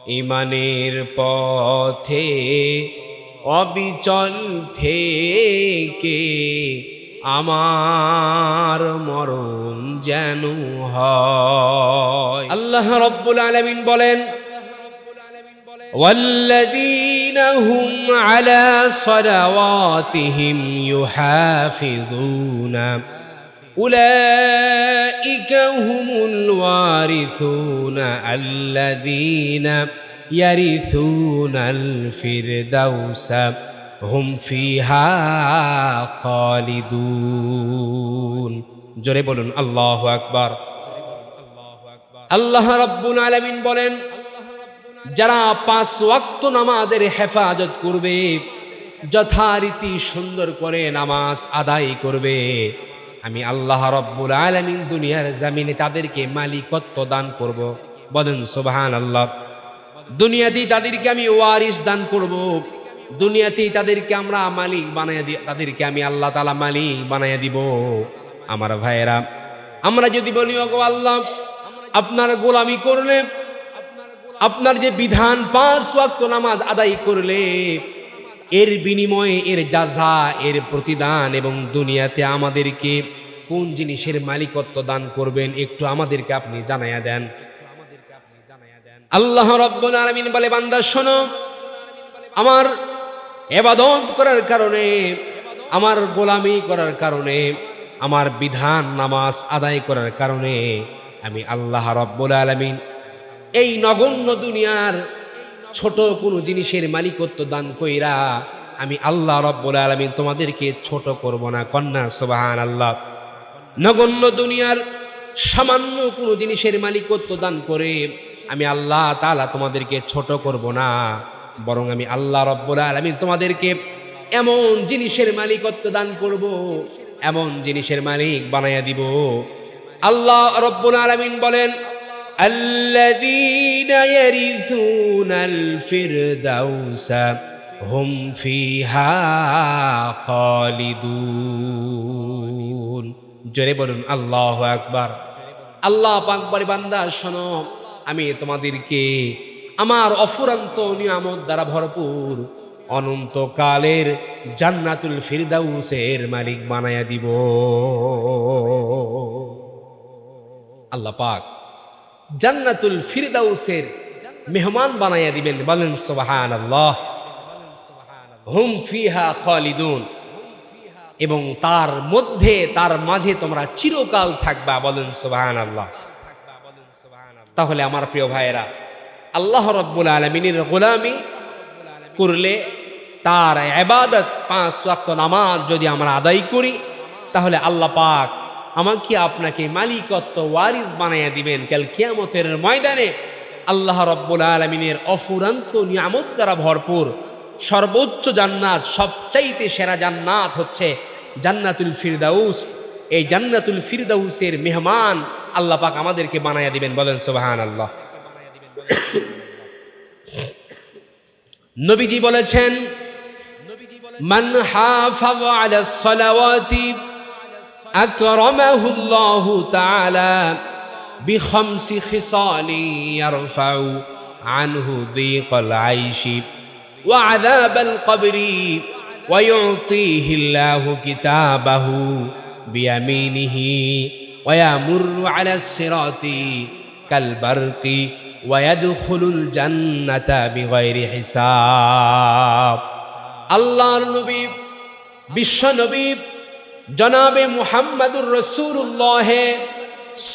ইমানের পথে অবিচল থেকে আমার মরণ যেন হয় আল্লাহ রব্বুল আলমিন বলেন والذين هم على صلواتهم يحافظون أولئك هم الوارثون الذين يرثون الفردوس هم فيها خالدون জোরে বলুন আল্লাহু আকবার আল্লাহ রাব্বুল আলামিন বলেন যারা পাঁচ ওয়াক্ত নামাজের হেফাজত করবে যথারীতি সুন্দর করে নামাজ আদায় করবে আমি আল্লাহ রব্বুল আলমিন দুনিয়ার জামিনে তাদেরকে মালিকত্ব দান করব। বলেন সুবাহান আল্লাহ দুনিয়াতেই তাদেরকে আমি ওয়ারিস দান করব। দুনিয়াতেই তাদেরকে আমরা মালিক বানাইয়া দি তাদেরকে আমি আল্লাহ তালা মালিক বানাইয়া দিব। আমার ভাইয়েরা, আমরা যদি বলি, ওগো আল্লাহ, আপনার গোলামি করলে, আপনার যে বিধান, পাঁচ ওয়াক্ত নামাজ আদায় করলে এর বিনিময়ে এর যাজা এর প্রতিদান এবং দুনিয়াতে আমাদেরকে কোন জিনিসের মালিকত্ব দান করবেন একটু আমাদেরকে আপনি জানাইয়া দেন। আল্লাহ আলামিন বলে, বান্দা, শোনো, আমার এবাদত করার কারণে, আমার গোলামি করার কারণে, আমার বিধান নামাজ আদায় করার কারণে আমি আল্লাহ রব্বুল আলমিন এই নগণ্য দুনিয়ার ছোট কোনো জিনিসের মালিকত্ব দান কইরা আমি আল্লাহ রব্বুল আলমিন তোমাদেরকে ছোট করব না। কন্যা সোবাহান আল্লাহ নগণ্য দুনিয়ার সামান্য কোনো জিনিসের মালিকত্ব দান করে আমি আল্লাহ তালা তোমাদেরকে ছোট করব না। বরং আমি আল্লাহ রব্বুল আলমিন তোমাদেরকে এমন জিনিসের মালিকত্ব দান করব, এমন জিনিসের মালিক বানাইয়া দিব। আল্লাহ রব্বুল আলমিন বলেন الذين يرثون الفردوس هم فيها خالدون জোরে বলুন আল্লাহ আকবার আল্লাহ পাকবার বান্দা শোনো আমি তোমাদেরকে আমার অফুরান্ত নিয়ামত দ্বারা ভরপুর অনন্তকালের জান্নাতুল ফিরদাউসের মালিক বানায়া দিব আল্লাহ পাক জান্নাতুল ফিরদাউসের মেহমান বানাইয়া দিবেন। বলেন সোবাহান আল্লাহ হুম ফিহা খালিদুন। এবং তার মধ্যে, তার মাঝে তোমরা চিরকাল থাকবা। বলেন সোবাহান আল্লাহ তাহলে আমার প্রিয় ভাইয়েরা, আল্লাহ রব্বুল আলমিনের গোলামি করলে তার এবাদত পাঁচ ওয়াক্ত নামাজ যদি আমরা আদায় করি, তাহলে আল্লাহ পাক আমাকে আপনাকে মালিকত্ব ওয়ারিস বানাইয়া দিবেন। কাল কিয়ামতের ময়দানে আল্লাহ রব্বুল আলমিনের অফুরান্ত নিয়ামত দ্বারা ভরপুর সর্বোচ্চ জান্নাত, সবচাইতে সেরা জান্নাত হচ্ছে জান্নাতুল ফিরদাউস। এই জান্নাতুল ফিরদাউসের মেহমান আল্লাহ পাক আমাদেরকে বানাইয়া দিবেন। বলেন সুবাহান আল্লাহ নবীজি বলেছেন, মান হাফাজ আলা সালাওয়াতি أكرمه الله تعالى بخمس خصال يرفع عنه ضيق العيش وعذاب القبر ويعطيه الله كتابه بيمينه ويمر على الصراط كالبرق ويدخل الجنة بغير حساب. الله النبي بشنبيب জনাবে মুহাম্মাদুর রসুল্লাহ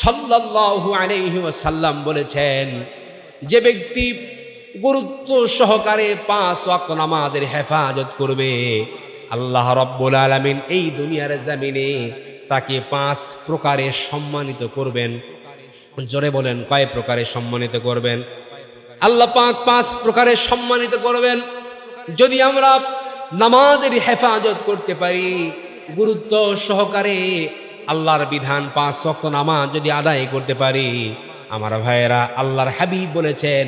সাল্লাল্লাহু আলাইহি ওয়াসাল্লাম বলেছেন, যে ব্যক্তি গুরুত্ব সহকারে পাঁচ ওয়াক্ত নামাজের হেফাজত করবে, আল্লাহ রব্বুল আলামিন এই দুনিয়ার জামিনে তাকে পাঁচ প্রকারে সম্মানিত করবেন। জোরে বলেন, কয় প্রকারে সম্মানিত করবেন? আল্লাহ পাক পাঁচ প্রকারে সম্মানিত করবেন। যদি আমরা নামাজের হেফাজত করতে পারি গুরুত্ব সহকারে আল্লাহর বিধান পাঁচ শক্ত নামাজ যদি আদায় করতে পারি। আমার ভাইয়েরা, আল্লাহর হাবিব বলেছেন,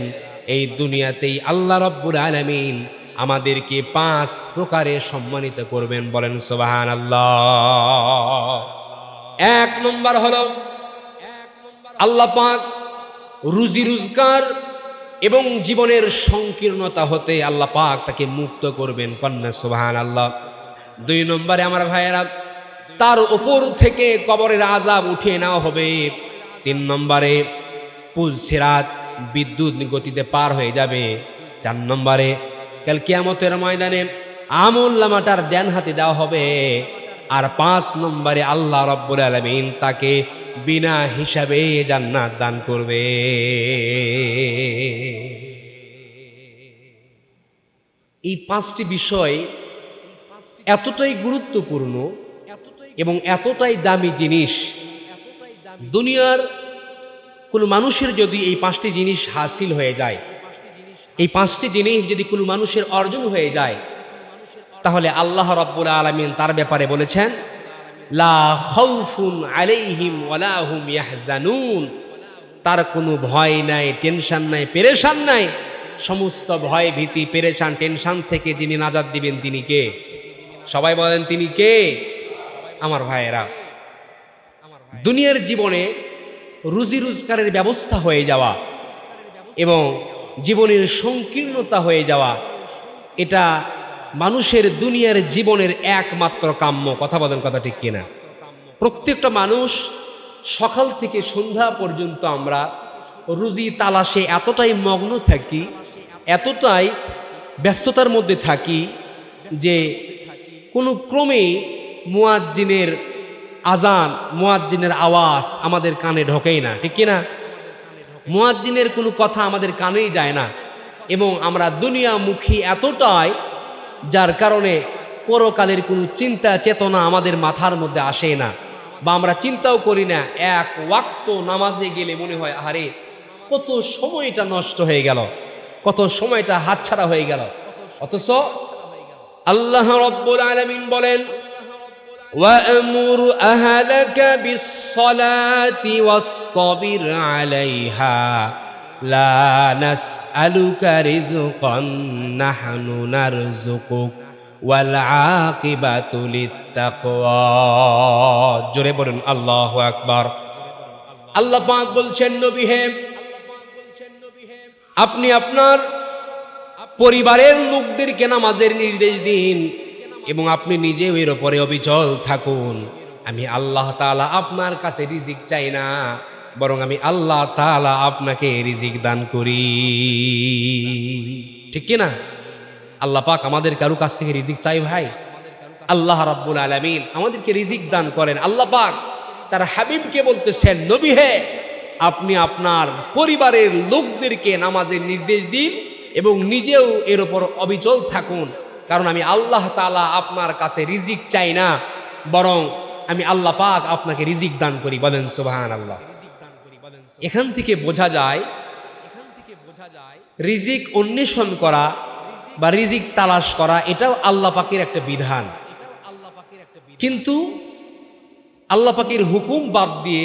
এই দুনিয়াতেই আল্লাহ রব্বুর আলমিন আমাদেরকে পাঁচ প্রকারে সম্মানিত করবেন। বলেন সোবাহান আল্লাহ এক নম্বর হলো, আল্লাহ পাক রুজি রোজগার এবং জীবনের সংকীর্ণতা হতে আল্লাহ পাক তাকে মুক্ত করবেন। কন্যা সুবাহান আল্লাহ দুই নম্বরে আমার ভাইয়েরা, তার উপর থেকে কবরের আজাব উঠিয়ে নেওয়া হবে। তিন নম্বরে, পুল, সিরাত, বিদ্যুৎ গতিতে পার হয়ে যাবে। চার নম্বরে, কাল কিয়ামতের ময়দানে আমুল্লামাটার জ্ঞান হাতে দেওয়া হবে। আর পাঁচ নম্বরে আল্লাহ রব্বুল আলমিন তাকে বিনা হিসাবে জান্নাত দান করবে। এই পাঁচটি বিষয় এতটাই গুরুত্বপূর্ণ এবং এতটাই দামি জিনিস। দুনিয়ার কোনো মানুষের যদি এই পাঁচটি জিনিস হাসিল হয়ে যায়, এই পাঁচটি জিনিস যদি কোনো মানুষের অর্জন হয়ে যায়, তাহলে আল্লাহ রব্বুল আলমিন তার ব্যাপারে বলেছেন তার কোনো ভয় নাই, টেনশন নাই, পেরেশান নাই। সমস্ত ভয় ভীতি, পেরেশান, টেনশন থেকে যিনি নাজাদ দিবেন তিনি কে? সবাই বলেন, তিনি কে? আমার ভাইয়েরা, দুনিয়ার জীবনে রুজি রোজগারের ব্যবস্থা হয়ে যাওয়া এবং জীবনের সংকীর্ণতা হয়ে যাওয়া, এটা মানুষের দুনিয়ার জীবনের একমাত্র কাম্য। কথা বলেন কথা ঠিক কিনা? প্রত্যেকটা মানুষ সকাল থেকে সন্ধ্যা পর্যন্ত আমরা রুজি তালাশে এতটাই মগ্ন থাকি, এতটাই ব্যস্ততার মধ্যে থাকি যে কোনো ক্রমেই মুয়াজ্জিনের আজান, মুয়াজ্জিনের আওয়াজ আমাদের কানে ঢোকেই না, ঠিক কিনা? মুয়াজ্জিনের কোনো কথা আমাদের কানেই যায় না। এবং আমরা দুনিয়ামুখী এতটাই যার কারণে পরকালের কোনো চিন্তা, চেতনা আমাদের মাথার মধ্যে আসে না। বা আমরা চিন্তাও করি না, এক ওয়াক্ত নামাজে গেলে মনে হয় আরে কত সময়টা নষ্ট হয়ে গেল, কত সময়টা হাতছাড়া হয়ে গেল। অথচ আল্লাহ রব্বুল আলমিন বলেন وأمر أهلك بالصلاة واصطبر عليها لا نسألك رزقا نحن نرزقك والعاقبة للتقوى জোরে বলুন আল্লাহু আকবার আল্লাহ পাক বলছেন নবী হে আপনি আপনার পরিবারের লোকদেরকে নামাজের নির্দেশ দিন এবং আপনি নিজেও এর ওপরে অবিচল থাকুন। আমি আল্লাহ তাআলা আপনার কাছে রিজিক চাই না, বরং আমি আল্লাহ তাআলা আপনাকে রিজিক দান করি। ঠিক কি না আল্লাহ পাক আমাদের কারও কাছ থেকে রিজিক চাই ভাই? আল্লাহ রাব্বুল আলামিন আমাদেরকে রিজিক দান করেন। আল্লাহ পাক তার হাবিবকে বলতেছেন, নবী হে, আপনি আপনার পরিবারের লোকদেরকে নামাজের নির্দেশ দিন এবং নিজেও এর ওপর অবিচল থাকুন, কারণ আমি আল্লাহ তালা আপনার কাছে রিজিক চাই না, বরং আমি আল্লাহ পাক আপনাকে রিজিক দান করি, বলেন সুবাহান আল্লাহ এখান থেকে বোঝা যায় এখান থেকে বোঝা যায়, রিজিক অন্বেষণ করা বা রিজিক তালাশ করা, এটাও আল্লাহ পাকের একটা বিধান। কিন্তু আল্লাহ পাকের হুকুম বাদ দিয়ে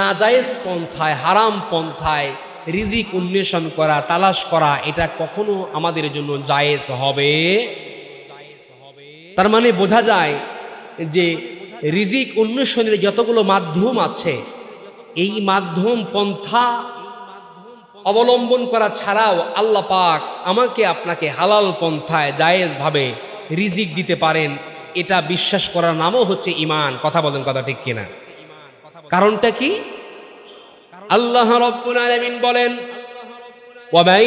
নাজায়েজ পন্থায়, হারাম পন্থায় রিজিক উন্মেষণ করা, তালাশ করা, এটা কখনো আমাদের জন্য জায়েজ হবে? তার মানে বোঝা যায় যে রিজিক উন্মেষণের যতগুলো মাধ্যম আছে, এই মাধ্যম পন্থা অবলম্বন করা ছাড়াও আল্লাহ পাক আমাকে আপনাকে হালাল পন্থায় জায়েজভাবে রিজিক দিতে পারেন, এটা বিশ্বাস করার নামও হচ্ছে ইমান কথা বলেন কথা ঠিক কিনা? কারণটা কি? আল্লাহ রব্বুল আলামিন বলেন ومن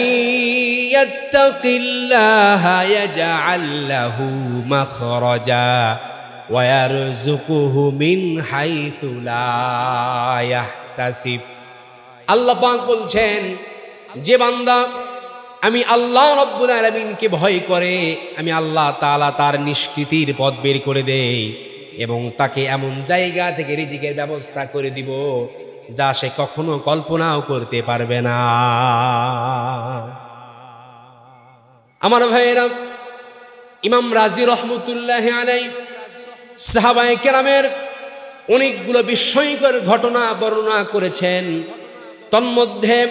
يتق الله يجعل له مخرجا ويرزقه من حيث لا يحتسب আল্লাহ পাক বলছেন যে বান্দা আমি আল্লাহ রব্বুল আলমিনকে ভয় করে আমি আল্লাহ তাআলা তার নিষ্কৃতির পথ বের করে দেই এবং তাকে এমন জায়গা থেকে রিজিকের ব্যবস্থা করে দিব যা সে কখনো কল্পনাও করতে পারবে না। আমার ভাইয়েরা, ইমাম রাজি রহমতুল্লাহ আলাই সাহাবাই কেরামের অনেকগুলো বিস্ময়কর ঘটনা বর্ণনা করেছেন। তন্মধ্যে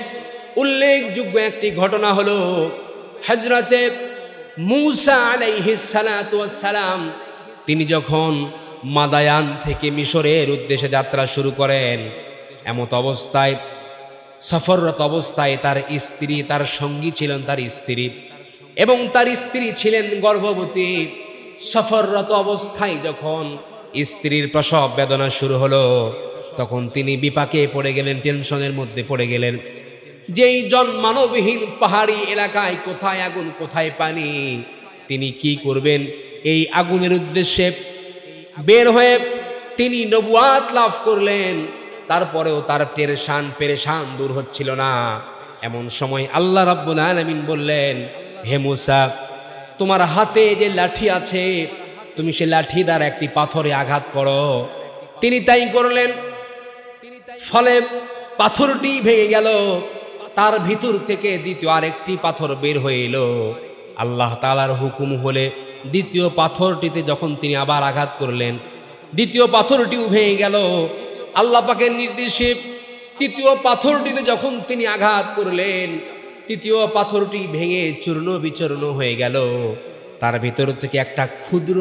উল্লেখযোগ্য একটি ঘটনা হল হজরতে মুসা আলাইহিস সালাম তিনি যখন মাদায়ান থেকে মিশরের উদ্দেশ্যে যাত্রা শুরু করেন এমত অবস্থায়, সফররত অবস্থায় তার স্ত্রী, তার সঙ্গী ছিলেন তার স্ত্রী এবং তার স্ত্রী ছিলেন গর্ভবতী। সফররত অবস্থায় যখন স্ত্রীর প্রসব বেদনা শুরু হলো, তখন তিনি বিপাকে পড়ে গেলেন, টেনশনের মধ্যে পড়ে গেলেন। যেই জন্মানবহীন পাহাড়ি এলাকায় কোথায় আগুন, কোথায় পানি, তিনি কি করবেন? এই আগুনের উদ্দেশ্যে বের হয়ে তিনি নবুয়াত লাভ করলেন। তারপরেও তার পেরেশান পেরেশান দূর হচ্ছিল না। এমন সময় আল্লাহ রাব্বুল আলামিন বললেন, হে মুসা, তোমার হাতে যে লাঠি আছে, তুমি সে লাঠি দ্বারা একটি পাথরে আঘাত করো। তিনি তাই করলেন। ফলে পাথরটি ভেঙে গেল। তার ভিতর থেকে দ্বিতীয় আরেকটি পাথর বের হয়ে এলো। আল্লাহ তালার হুকুম হলে দ্বিতীয় পাথরটিতে যখন তিনি আবার আঘাত করলেন, দ্বিতীয় পাথরটিও ভেঙে গেল। আল্লাহ পাকের নির্দেশে তৃতীয় পাথরটিতে যখন তিনি আঘাত করলেন, তৃতীয় পাথরটি ভেঙে চূর্ণ বিচূর্ণ হয়ে গেল। তার ভিতর থেকে একটা ক্ষুদ্র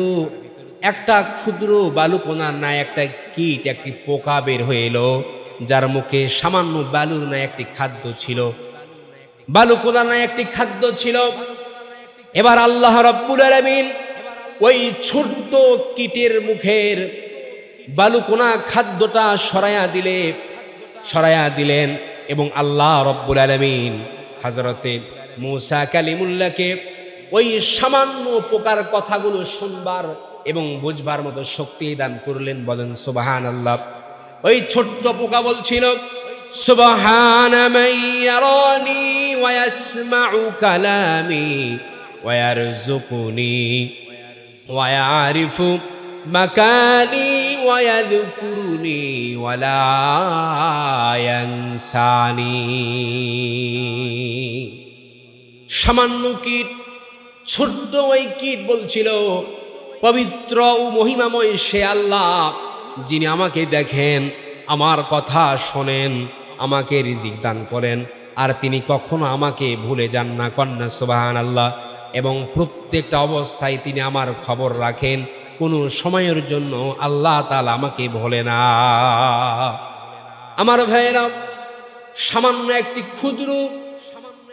একটা ক্ষুদ্র বালুকোনার ন্যায় একটা কীট, একটি পোকা বের হয়ে এলো, যার মুখে সামান্য বালুর ন্যায় একটি খাদ্য ছিল। বালুকোনার ন্যায় একটি খাদ্য ছিল। এবার আল্লাহ রব্বুল আলামিন ওই ছোট্ট কীটের মুখের বালুকোনা খাদ্যটা সরাইয়া দিলে, সরাইয়া দিলেন এবং আল্লাহ রব্বুল আলমিন হজরতে মৌসা কালিমুল্লাকে ওই সামান্য পোকার কথাগুলো শুনবার এবং বুঝবার মতো শক্তি দান করলেন। বলেন সুবাহান আল্লাহ ওই ছোট্ট পোকা বলছিল, সুবাহানি কালামি مكاني ويذكرني ولا ينساني সামান্য কীট ছোট্ট ওই কীট বলছিল পবিত্র ও মহিমাময় সে আল্লাহ যিনি আমাকে দেখেন আমার কথা শোনেন আমাকে রিজিক দান করেন আর তিনি কখনো আমাকে ভুলে যান না কন্যা সুবাহান আল্লাহ এবং প্রত্যেকটা অবস্থায় তিনি আমার খবর রাখেন কোনো সময়ের জন্য আল্লাহ তালা আমাকে বলে না। আমার ভাইয়েরা, সামান্য একটি ক্ষুদ্র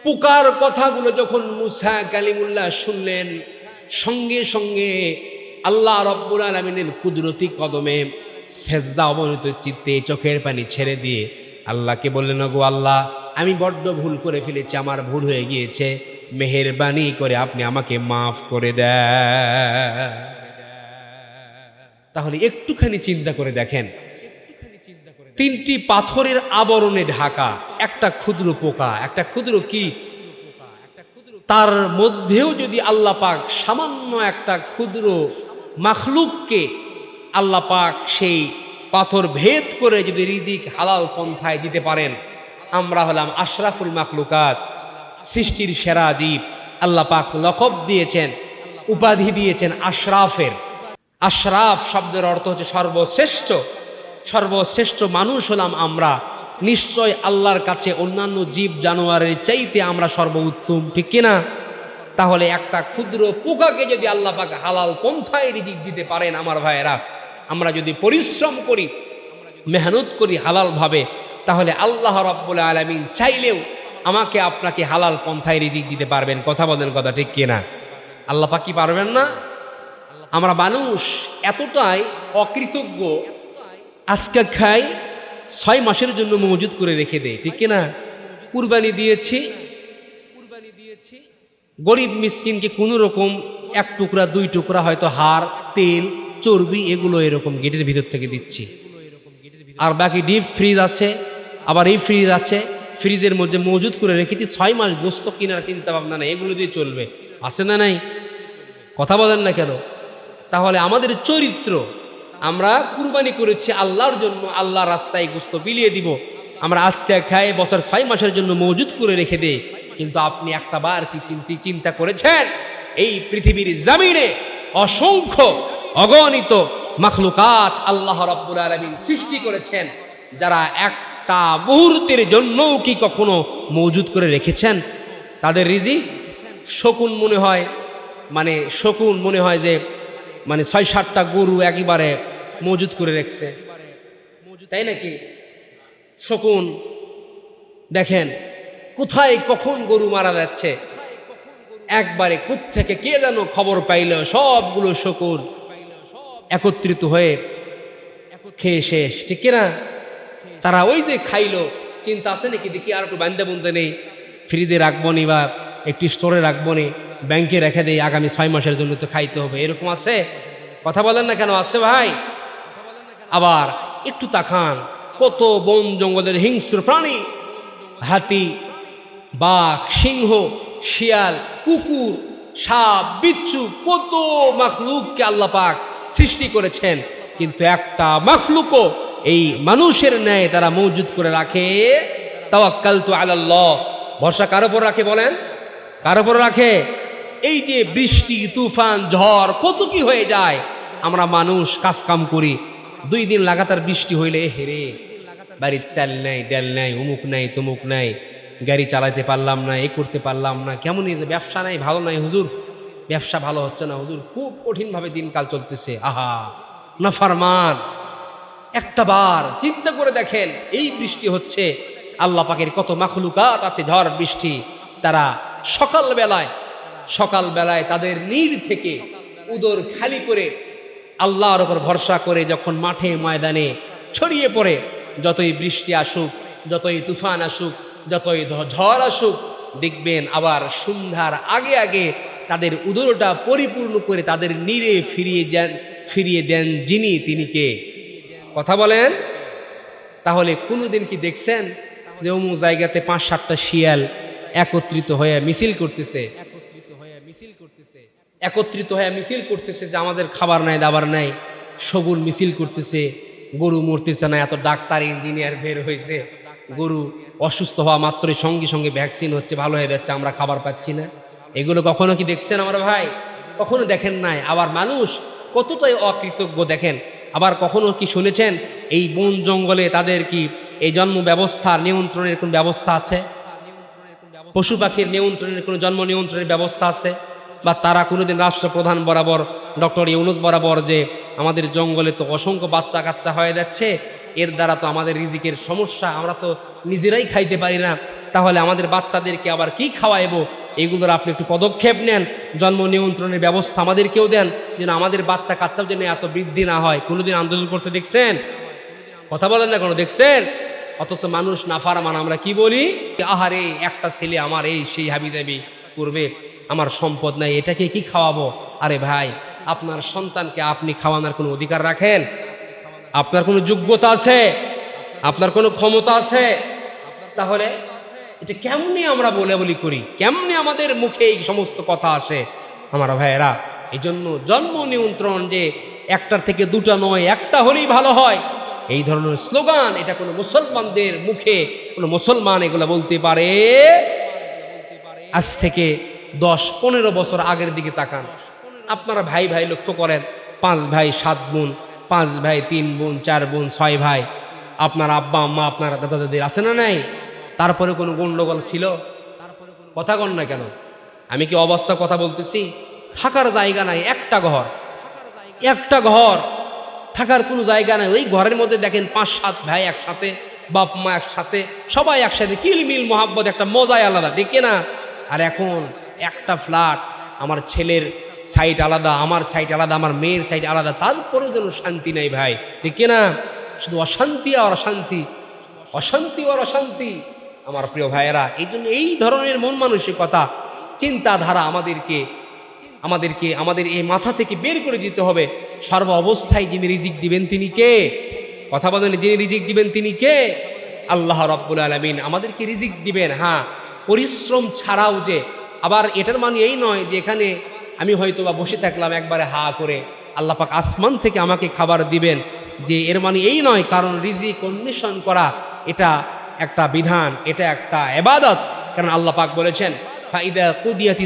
পোকার কথাগুলো যখন মুসা কালিমুল্লাহ শুনলেন, সঙ্গে সঙ্গে আল্লাহ রব্বুল আলমিনের কুদরতি কদমে সেজদা অবনীত চিত্তে চোখের পানি ছেড়ে দিয়ে আল্লাহকে বললেন গো আল্লাহ, আমি বড্ড ভুল করে ফেলেছি, আমার ভুল হয়ে গিয়েছে। মেহেরবানি করে আপনি আমাকে মাফ করে দেন। তাহলে একটুখানি চিন্তা করে দেখেন। তিনটি পাথরের আবরণে ঢাকা, একটা ক্ষুদ্র পোকা, একটা ক্ষুদ্র কীট তার মধ্যেও যদি আল্লাহ পাক সামান্য একটা ক্ষুদ্র মাখলুককে আল্লাহ পাক সেই পাথর ভেদ করে যদি রিজিক হালাল পন্থায় দিতে পারেন, আমরা হলাম আশরাফুল মাখলুকাত, সৃষ্টির সেরা জীব। আল্লাহ পাক লকব দিয়েছেন, উপাধি দিয়েছেন আশরাফের। আশরাফ শব্দের অর্থ হচ্ছে সর্বশ্রেষ্ঠ। সর্বশ্রেষ্ঠ মানুষ হলাম আমরা। নিশ্চয় আল্লাহর কাছে অন্যান্য জীব জানোয়ারের চাইতে আমরা সর্বোত্তম, ঠিক কিনা তাহলে একটা ক্ষুদ্র পোকাকে যদি আল্লাহ পাক হালাল পন্থায় রিজিক দিতে পারেন আমার ভাইয়েরা, আমরা যদি পরিশ্রম করি, মেহনত করি হালালভাবে, তাহলে আল্লাহ রব্বুল আলমিন চাইলেও আমাকে আপনাকে হালাল পন্থায় রিজিক দিতে পারবেন। কথা বলেন কথা ঠিক কিনা আল্লাহ পাক পারবেন না? আমরা মানুষ এতটাই অকৃতজ্ঞ। আজকে খাই ছয় মাসের জন্য মজুদ করে রেখে দেয়, ঠিক কিনা? কুরবানি দিয়েছি। কুরবানি দিয়েছি গরিব মিসকিনকে কোনো রকম এক টুকরা, দুই টুকরা হয়তো হাড়, তেল, চর্বি এগুলো এরকম গেটের ভিতর থেকে দিচ্ছি। আর বাকি ডিপ ফ্রিজ আছে, আবার এই ফ্রিজ আছে, ফ্রিজের মধ্যে মজুদ করে রেখেছি, ছয় মাস গোস্ত কেনার চিন্তা ভাবনা নাই, এগুলো দিয়ে চলবে। আছে না নাই? কথা বলেন না কেন? তাহলে আমাদের চরিত্র আমরা কুরবানি করেছি আল্লাহর জন্য আল্লাহ রাস্তায় গোস্ত বিলিয়ে দিব। আমরা আজকে খাই, বছর ছয় মাসের জন্য মজুদ করে রেখে দেই। কিন্তু আপনি একটা বার কি চিন্তি চিন্তা করেছেন? এই পৃথিবীর জামিনে অসংখ্য অগণিত মাখলুকাত আল্লাহ রব্বুল আলমিন সৃষ্টি করেছেন, যারা একটা মুহূর্তের জন্যও কি কখনো মজুদ করে রেখেছেন? তাদের রিজি শকুন মনে হয় মানে শকুন মনে হয় যে মানে ছয় সাতটা গরু একেবারে মজুদ করে রেখেছে। তাই নাকি? শকুন, দেখেন, কোথায় কখন গরু মারা যাচ্ছে? একবারে কুত থেকে কে যেন খবর পাইল, সবগুলো শকুর একত্রিত হয়ে খেয়ে শেষ, ঠিক কিনা তারা ওই যে খাইলো, চিন্তা আছে নাকি? দেখি আর একটু বান্ধে বুনতে নেই। ফ্রিজে রাখব নি বা একটি স্টোরে রাখব নি? ব্যাংকে রেখে দেই, আগামী ছয় মাসের জন্য তো খাইতে হবে। এরকম আছে? কথা বলেন না কেন? আছে ভাই? আবার একটু তাকান, কত বন জঙ্গলের হিংস্র প্রাণী। হাতি, বাঘ, সিংহ, শিয়াল, কুকুর, সাপ, বিচ্ছু, কত মাখলুককে আল্লাহ পাক সৃষ্টি করেছেন। কিন্তু একটা মাখলুকও এই মানুষের ন্যায় তারা মজুদ করে রাখে। তাওয়াক্কাল তু আলাল্লাহ। ভরসা কার উপর রাখে বলেন? কার উপর রাখে? এই যে বৃষ্টি, তুফান, ঝড়, কত কি হয়ে যায়, আমরা মানুষ কাজ কাম করি। দুই দিন লাগাতার বৃষ্টি হইলে হেরে বাড়ির চাল নাই, ডাল নাই উমুক নাই, তুমুক নাই, গাড়ি চালাতে পারলাম না, এ করতে পারলাম না, কেমন যে ব্যবসা নাই, ভালো নাই, হুজুর, ব্যবসা ভালো হচ্ছে না, হুজুর, খুব কঠিনভাবে দিনকাল চলতেছে, আহা, নাফারমান। একটা বার চিন্তা করে দেখেন, এই বৃষ্টি হচ্ছে, আল্লাহ পাকের কত মাখলুকাত আছে, ঝড়, বৃষ্টি, তারা সকাল বেলায় সকাল বেলায় তাদের নীড় থেকে উদর খালি করে আল্লাহর ওপর ভরসা করে যখন মাঠে ময়দানে ছড়িয়ে পড়ে, যতই বৃষ্টি আসুক, যতই তুফান আসুক, যতই ঝড় আসুক, দেখবেন আবার সন্ধ্যার আগে আগে তাদের উদরটা পরিপূর্ণ করে তাদের নীড়ে ফিরিয়ে যান ফিরিয়ে দেন যিনি তিনি কে। কথা বলেন? তাহলে কোনোদিন কি দেখছেন যে অমুক জায়গাতে পাঁচ সাতটা শিয়াল একত্রিত হয়ে মিছিল করতেছে? একত্রিত হয়ে মিছিল করতেছে যে আমাদের খাবার নাই, দাবার নাই। সবুর মিছিল করতেছে, গরু মরতেছে না, এত ডাক্তার, ইঞ্জিনিয়ার বের হয়েছে। গরু অসুস্থ হওয়া মাত্রই সঙ্গে সঙ্গে ভ্যাকসিন হচ্ছে, ভালো হয়ে যাচ্ছে, আমরা খাবার পাচ্ছি না। এগুলো কখনো কি দেখছেন আমার ভাই? কখনো দেখেন নাই। আবার মানুষ কতটাই অকৃতজ্ঞ দেখেন। আবার কখনো কি শুনেছেন? এই বন জঙ্গলে তাদের কি এই জন্ম ব্যবস্থা নিয়ন্ত্রণের কোন ব্যবস্থা আছে? পশু পাখির নিয়ন্ত্রণের কোনো জন্ম নিয়ন্ত্রণের ব্যবস্থা আছে? বা তারা কোনোদিন রাষ্ট্রপ্রধান বরাবর, ডক্টর ইউনুস বরাবর যে আমাদের জঙ্গলে তো অসংখ্য বাচ্চা কাচ্চা হয়ে যাচ্ছে, এর দ্বারা তো আমাদের রিজিকের সমস্যা আমরা তো নিজেরাই খাইতে পারি না। তাহলে আমাদের বাচ্চাদেরকে আবার কি খাওয়াইবো? এগুলোর আপনি একটু পদক্ষেপ নেন, জন্ম নিয়ন্ত্রণের ব্যবস্থা আমাদেরকেও দেন, যেন আমাদের বাচ্চা কাচ্চাও যেন এত বৃদ্ধি না হয়। কোনোদিন আন্দোলন করতে দেখছেন? কথা বলেন না কোনো, দেখছেন? অথচ মানুষ নাফারমান, আমরা কি বলি? আহারে, একটা ছেলে আমার এই সেই হাবি দাবি করবে। আমার সম্পদ নাই, এটাকে কি খাওয়াবো? আরে ভাই, আপনার সন্তানকে আপনি খাওয়ানোর কোনো অধিকার রাখেন? আপনার কোনো যোগ্যতা আছে? আপনার কোনো ক্ষমতা আছে? তাহলে এটা কেমনি আমরা বলে বলি করি? কেমনি আমাদের মুখে এই সমস্ত কথা আসে? আমার ভাইয়েরা এই জন্য জন্ম নিয়ন্ত্রণ যে একটার থেকে দুটা নয়, একটা হলেই ভালো হয়। এই ধরনের স্লোগান, এটা কোনো মুসলমানদের মুখে, কোনো মুসলমান এগুলো বলতে পারে? আজ থেকে দশ, পনেরো বছর আগের দিকে তাকান। আপনারা ভাই ভাই লক্ষ্য করেন, পাঁচ ভাই, সাত বোন, পাঁচ ভাই, তিন বোন, চার বোন, ছয় ভাই। আপনার আব্বা, আম্মা, আপনার দাদা দাদির আছে না নাই? তারপরে কোনো গণ্ডগোল ছিল? কথা কন না কেন? আমি কি অবস্থা কথা বলতেছি? থাকার জায়গা নাই, একটা ঘর। একটা ঘর। থাকার কোনো জায়গা নাই। ওই ঘরের মধ্যে দেখেন পাঁচ, সাত ভাই একসাথে, বাপ, মা একসাথে, সবাই একসাথে কিলমিল মোহাব্বত, একটা মজাই আলাদা, ঠিক না আর এখন একটা ফ্ল্যাট আমার ছেলের সাইড আলাদা, আমার সাইড আলাদা, আমার মেয়ের সাইড আলাদা, তারপরেও যেন শান্তি নেই ভাই। ঠিক না শুধু অশান্তি আর অশান্তি। অশান্তি আর অশান্তি, আমার প্রিয় ভাইয়েরা। এই জন্য এই ধরনের মন মানসিকতা, চিন্তাধারা আমাদেরকে আমাদেরকে, আমাদের এই মাথা থেকে বের করে দিতে হবে। সর্ব অবস্থায় যিনি রিজিক দিবেন তিনি কে? কথা বলেন, যিনি রিজিক দিবেন তিনি কে? আল্লাহ রব্বুল আলমিন আমাদেরকে রিজিক দিবেন হ্যাঁ। পরিশ্রম ছাড়াও যে আবার এটার মানে এই নয় যে এখানে আমি হয়তো বা বসে থাকলাম একবারে হা করে আল্লাহ পাক আসমান থেকে আমাকে খাবার দিবেন, যে এর মানে এই নয়, কারণ রিজিক অন্বেষণ করা এটা একটা বিধান, এটা একটা এবাদত কারণ আল্লাহ পাক বলেছেন কুদিয়াতি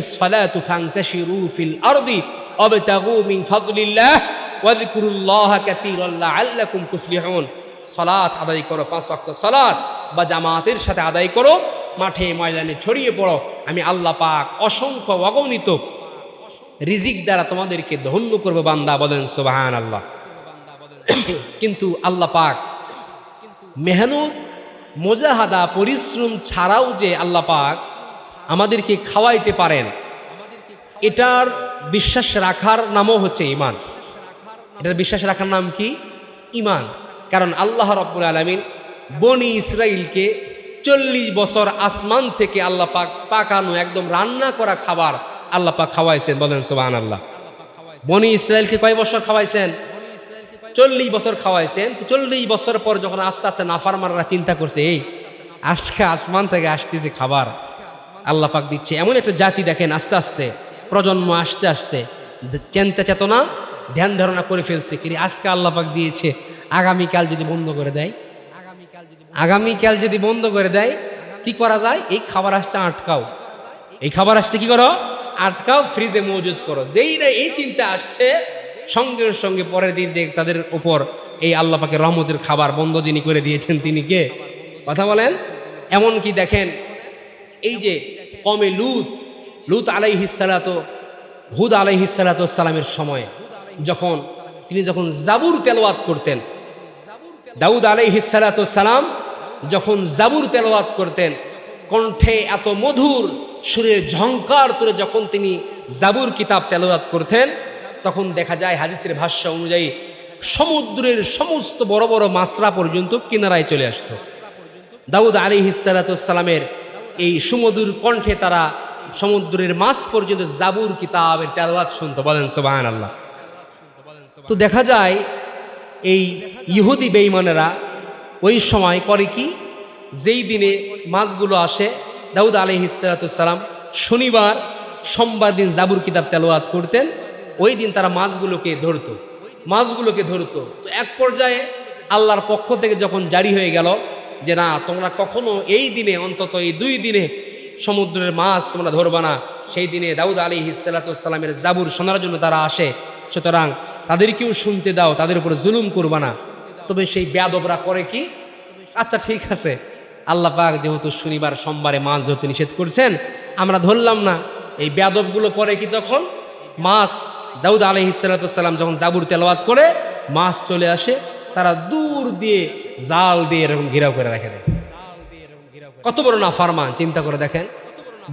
সালাত আদায় করো, পাঁচ ওয়াক্ত সালাত বা জামাতের সাথে আদায় করো মাঠে ময়দানে ছড়িয়ে পড়ো। আমি আল্লাহ পাক অসংখ্য অগণিত রিজিক দ্বারা তোমাদেরকে ধন্য করব বান্দা বলেন সুবাহান আল্লাহ কিন্তু আল্লাহ পাক মেহনত, মোজাহাদা, পরিশ্রম ছাড়াও যে আল্লাহ পাক আমাদেরকে খাওয়াইতে পারেন, এটার বিশ্বাস রাখার নামও হচ্ছে ইমান এটার বিশ্বাস রাখার নাম কি? ইমান কারণ আল্লাহ রব্বুল আলমিন বনি ইসরাইলকে চল্লিশ বছর আসমান থেকে আল্লাহ পাক পাকানো একদম রান্না করা খাবার আল্লাহ পাক খাওয়াইছেন, বলেন সুবাহ আল্লাহ বনি ইসরায়েলকে কয় বছর খাওয়াইছেন? চল্লিশ বছর খাওয়াইছেন। তো চল্লিশ বছর পর যখন আস্তে আস্তে নাফারমানরা চিন্তা করছে, এই, আজকে আসমান থেকে আসতেছে খাবার। আল্লাহ পাক দিচ্ছে, এমন একটা জাতি দেখেন আস্তে আস্তে, প্রজন্ম আসতে আসতে চিন্তা চেতনা, ধ্যান ধারণা করে ফেলছে। কি আজকে আল্লাহ পাক দিয়েছে, আগামীকাল যদি বন্ধ করে দেয় আগামীকাল যদি বন্ধ করে দেয়, কি করা যায়? এই খাবার আসছে, আটকাও। এই খাবার আসছে কি করো? আটকাও ফ্রিতে মজুদ করো। যেই না এই চিন্তা আসছে, সঙ্গে সঙ্গে পরের দিন দেখ তাদের উপর এই আল্লাহ পাকে রহমতের খাবার বন্ধ যিনি করে দিয়েছেন, তিনি কে? কথা বলেন? এমন কি দেখেন? এই যে কমে লুত লুত আলাইহিসালাত হুদ আলাইহিসালাতামের সময়, যখন তিনি যখন জাবুর তেলাওয়াত করতেন, দাউদ আলাইহিসালাতাম যখন জাবুর তেলাওয়াত করতেন, কণ্ঠে এত মধুর, সুরের ঝঙ্কার তুলে যখন তিনি জাবুর কিতাব তেলাওয়াত করতেন, তখন দেখা যায় হাদিসের ভাষ্য অনুযায়ী সমুদ্রের সমস্ত বড় বড় মাছরা পর্যন্ত কিনারায় চলে আসতো। দাউদ আলী হিসালাতামের এই সুমধুর কণ্ঠে তারা সমুদ্রের মাছ পর্যন্ত জাবুর কিতাবের তেলাওয়াত শুনতো, বলেন সোবাহান আল্লাহ তো দেখা যায়, এই ইহুদি বেইমানেরা ওই সময় করে কি? যেই দিনে মাছগুলো আসে, দাউদ আলী হিসালাতাম শনিবার সোমবার দিন জাবুর কিতাব তেলাওয়াত করতেন, ওই দিন তারা মাছগুলোকে ধরতো। মাছগুলোকে ধরতো। তো এক পর্যায়ে আল্লাহর পক্ষ থেকে যখন জারি হয়ে গেল যে, না, তোমরা কখনো এই দিনে, অন্তত এই দুই দিনে সমুদ্রের মাছ তোমরা ধরবা না। সেই দিনে দাউদ আলী হিসালাতামের জাবুর শোনার জন্য তারা আসে। সুতরাং তাদেরকেও শুনতে দাও, তাদের উপরে জুলুম করবা না। তবে সেই ব্যাদবরা করে কি? আচ্ছা ঠিক আছে। আল্লাহ পাক যেহেতু শনিবার, সোমবারে মাছ ধরতে নিষেধ করছেন, আমরা ধরলাম না। এই ব্যাদবগুলো করে কি তখন? মাছ। দাউদ আলহ যখন জাবুর তেলাওয়াত করে, মাছ চলে আসে, তারা দূর দিয়ে জাল দিয়ে এরকম ঘিরাও করে রেখে। দেয় কত বড় না ফারমান চিন্তা করে দেখেন।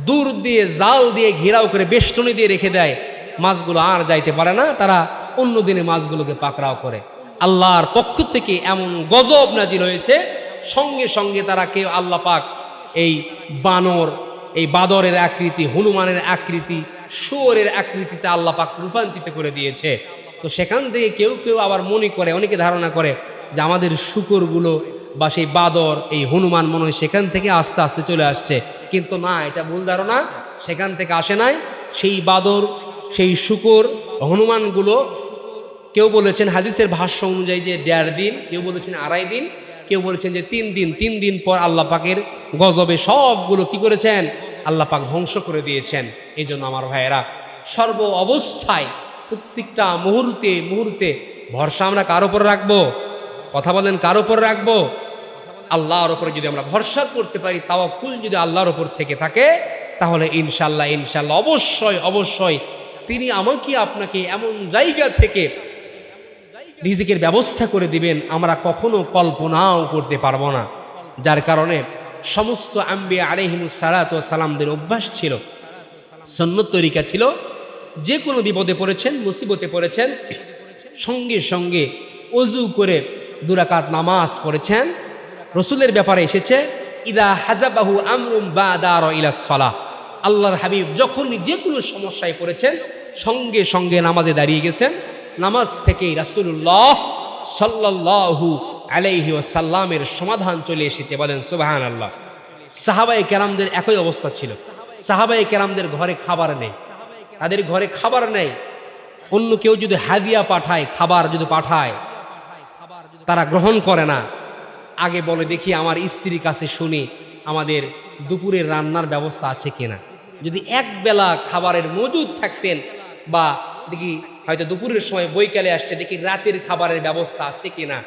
দূর দিয়ে জাল দিয়ে ঘিরাও করে বেষ্টনী দিয়ে রেখে দেয়। মাছগুলো আর যাইতে পারে না, তারা অন্য দিনে মাছগুলোকে পাকড়াও করে। আল্লাহর পক্ষ থেকে এমন গজব নাজির হয়েছে, সঙ্গে সঙ্গে তারা কেউ আল্লাহ পাক এই বানর, এই বাদরের আকৃতি, হনুমানের আকৃতি, শুয়োরের আকৃতিতে আল্লাহ পাক রূপান্তরিত করে দিয়েছে। তো সেখান থেকে কেউ কেউ আবার মনে করে, অনেকে ধারণা করে যে আমাদের শুকরগুলো বা সেই বাদর, এই হনুমান মনে হয় সেখান থেকে আস্তে আস্তে চলে আসছে। কিন্তু না, এটা ভুল ধারণা, সেখান থেকে আসে নাই। সেই বাদর, সেই শুকর, হনুমানগুলো কেউ বলেছেন হাদিসের ভাষ্য অনুযায়ী যে দেড় দিন, কেউ বলেছেন আড়াই দিন, কেউ বলেছেন যে তিন দিন। তিন দিন পর আল্লাহ পাকের গজবে সবগুলো কি করেছেন? আল্লাহ পাক ধ্বংস করে দিয়েছেন। এই জন্য আমার ভাইয়েরা, সর্ব অবস্থায় প্রত্যেকটা মুহূর্তে মুহূর্তে ভরসা আমরা কার ওপর রাখব? কথা বলেন কার ওপর রাখব? আল্লাহর উপরে যদি আমরা ভরসা করতে পারি, তাওয়াক্কুল যদি আল্লাহর ওপর থেকে থাকে, তাহলে ইনশাল্লাহ ইনশাল্লাহ অবশ্যই অবশ্যই তিনি আমাকে আপনাকে এমন জায়গা থেকে রিজিকের ব্যবস্থা করে দিবেন, আমরা কখনো কল্পনাও করতে পারব না। যার কারণে সমস্ত আম্বি আলহিমুস সালাত সালামদের অভ্যাস ছিল সন্ন্যত তরিকা ছিল, যে কোনো বিপদে পড়েছেন, মুসিবতে পড়েছেন, সঙ্গে সঙ্গে অজু করে দুরাকাত নামাজ পড়েছেন, রসুলের ব্যাপারে এসেছে, ইদা হাজাবাহু আমরুম বা ইলা সলাহ। আল্লাহর হাবিব যখন যে কোনো সমস্যায় পড়েছেন, সঙ্গে সঙ্গে নামাজে দাঁড়িয়ে গেছেন নামাজ থেকেই রাসুল্লাহ সাল্লাহু আলাইহি ও সাল্লামের সমাধান চলে এসেছে। বলেন সুবাহান আল্লাহ সাহাবাই কেরামদের একই অবস্থা ছিল। সাহাবাই কেরামদের ঘরে খাবার নেই। তাদের ঘরে খাবার নেই। অন্য কেউ যদি হাদিয়া পাঠায়, খাবার যদি পাঠায়, তারা গ্রহণ করে না। আগে বলে, দেখি, আমার স্ত্রীর কাছে শুনি, আমাদের দুপুরের রান্নার ব্যবস্থা আছে কিনা? যদি এক বেলা খাবারের মজুদ থাকতেন বা দেখি হয়তো দুপুরের সময় বৈকালে আসছে, দেখি রাতের খাবারের ব্যবস্থা আছে কিনা।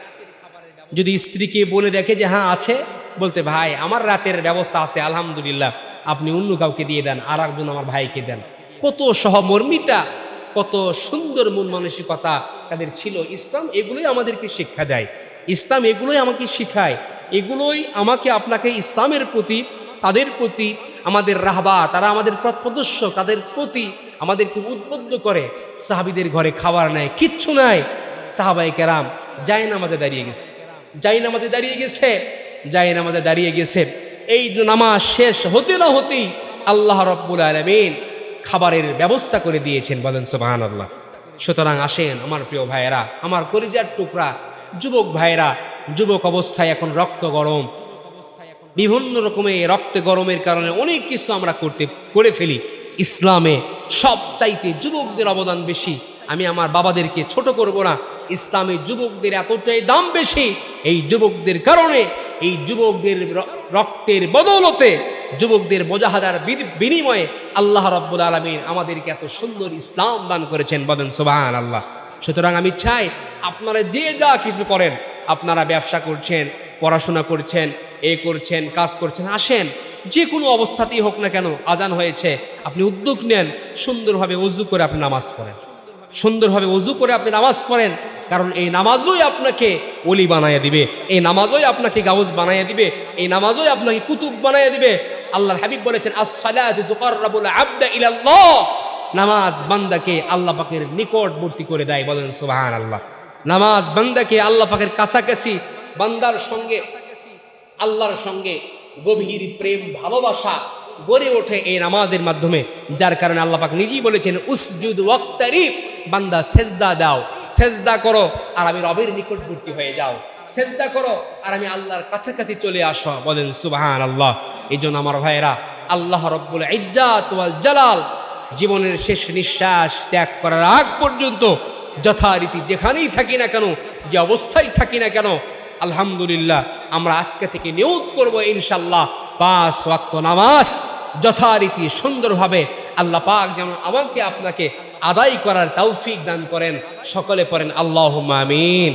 যদি স্ত্রীকে বলে দেখে যে হ্যাঁ আছে, বলতে, ভাই, আমার রাতের ব্যবস্থা আছে, আলহামদুলিল্লাহ। আপনি অন্য কাউকে দিয়ে দেন আর একজন আমার ভাইকে দেন। কত সহমর্মিতা, কত সুন্দর মন মানসিকতা তাদের ছিল। ইসলাম এগুলোই আমাদেরকে শিক্ষা দেয়। ইসলাম এগুলোই আমাকে শিখায়। এগুলোই আমাকে আপনাকে ইসলামের প্রতি, তাদের প্রতি, আমাদের রাহবা, তারা আমাদের পথ প্রদর্শক, তাদের প্রতি আমাদেরকে উদ্বুদ্ধ করে, সাহাবিদের ঘরে খাবার নেয় কিচ্ছু নাই। সাহাবাই কেরাম যাই নামাজে দাঁড়িয়ে গেছে। যাই নামাজে দাঁড়িয়ে গেছে যাই নামাজে দাঁড়িয়ে গেছে। এই নামাজ শেষ হতে না হতেই আল্লাহ রব্বুল আলমিন খাবারের ব্যবস্থা করে দিয়েছেন, বলেন সোবাহান আল্লাহ সুতরাং আসেন আমার প্রিয় ভাইয়েরা, আমার কলিজার টুকরা, যুবক ভাইয়েরা, যুবক অবস্থায় এখন রক্ত গরম। বিভিন্ন রকমের রক্তে গরমের কারণে অনেক কিছু আমরা করতে, করে ফেলি। ইসলামে সব চাইতে যুবকদের অবদান বেশি। আমি আমার বাবাদেরকে ছোট করব না। ইসলামে যুবকদের এতটাই দাম বেশি। এই যুবকদের কারণে, এই যুবকদের রক্তের বদৌলতে, যুবকদের মজাহাদার বিনিময়ে আল্লাহ রব্বুল আলমিন আমাদেরকে এত সুন্দর ইসলাম দান করেছেন। বলেন সুবাহান আল্লাহ সুতরাং আমি চাই আপনারা যে যা কিছু করেন, আপনারা ব্যবসা করছেন, পড়াশোনা করছেন, এ করছেন, কাজ করছেন, আসেন। যে কোনো অবস্থাতেই হোক না কেন আজান হয়েছে। আপনি উদ্যোগ নেন, সুন্দরভাবে উজু করে আপনি নামাজ পড়েন। সুন্দরভাবে উজু করে আপনি নামাজ পড়েন, কারণ এই নামাজই আপনাকে অলি বানাইয়া দিবে, এই নামাজই আপনাকে গাউজ বানাইয়া দিবে, এই নামাজই আপনাকে কুতুব বানাইয়া দিবে। আল্লাহর হাবিব বলেছেন নামাজ বান্দাকে আল্লাহ পাকের নিকটবর্তী করে দেয়, বলেন সুবাহান আল্লাহ নামাজ বান্দাকে আল্লাহ পাকের কাছাকাছি, বান্দার সঙ্গে, আল্লাহর সঙ্গে গভীর প্রেম, ভালোবাসা গড়ে ওঠে এই নামাজের মাধ্যমে। যার কারণে আল্লাহ পাক নিজেই বলেছেন, উসজুদ ওয়াক্তারিব, বান্দা সেজদা দাও। সেজদা করো আর আমি রবের নিকটবর্তী হয়ে যাও। সেজদা করো আর আমি আল্লাহর কাছাকাছি চলে আসো। বলেন সুবাহান আল্লাহ এই জন্য আমার ভাইয়েরা, আল্লাহ রব্বুল ইজ্জাত ওয়াল জালাল জীবনের শেষ নিঃশ্বাস ত্যাগ করার আগ পর্যন্ত যথারীতি যেখানেই থাকি না কেন, যে অবস্থায় থাকি না কেন আলহামদুলিল্লাহ, আমরা আজকে থেকে নিয়োগ করব ইনশাল্লাহ পাঁচ ওয়াক্ত নামাজ যথারীতি সুন্দরভাবে আল্লাহ পাক যেমন আমাকে আপনাকে আদায় করার তৌফিক দান করেন। সকলে পড়েন আল্লাহ আমিন।